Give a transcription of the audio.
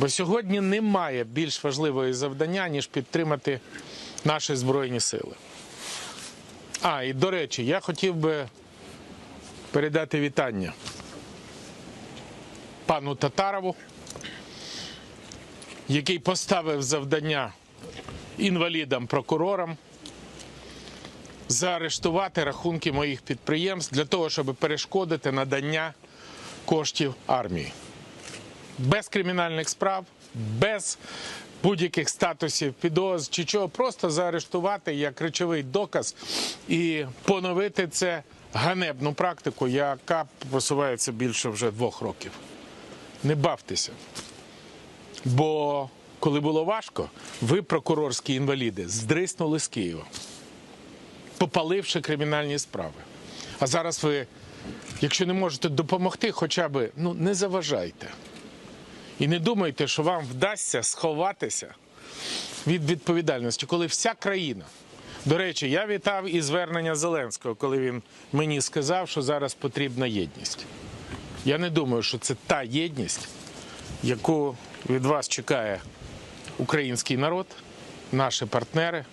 Бо сьогодні немає більш важливої завдання, ніж підтримати наші Збройні Сили. А, і до речі, я хотів би передати вітання пану Татарову, який поставив завдання інвалідам-прокурорам заарештувати рахунки моїх підприємств для того, щоб перешкодити надання коштів армії. Без кримінальних справ, без будь-яких статусів підоз чи чого, просто заарештувати як речовий доказ і поновити це ганебну практику, яка просувається більше вже двох років. Не бавтеся. Бо коли було важко, ви, прокурорські інваліди, здриснули з Києва, попаливши кримінальні справи. А зараз ви, якщо не можете допомогти, хоча б ну, не заважайте. І не думайте, що вам вдасться сховатися від відповідальності, коли вся країна. До речі, я вітав і звернення Зеленського, коли він мені сказав, що зараз потрібна єдність. Я не думаю, що це та єдність, яку від вас чекає український народ, наші партнери,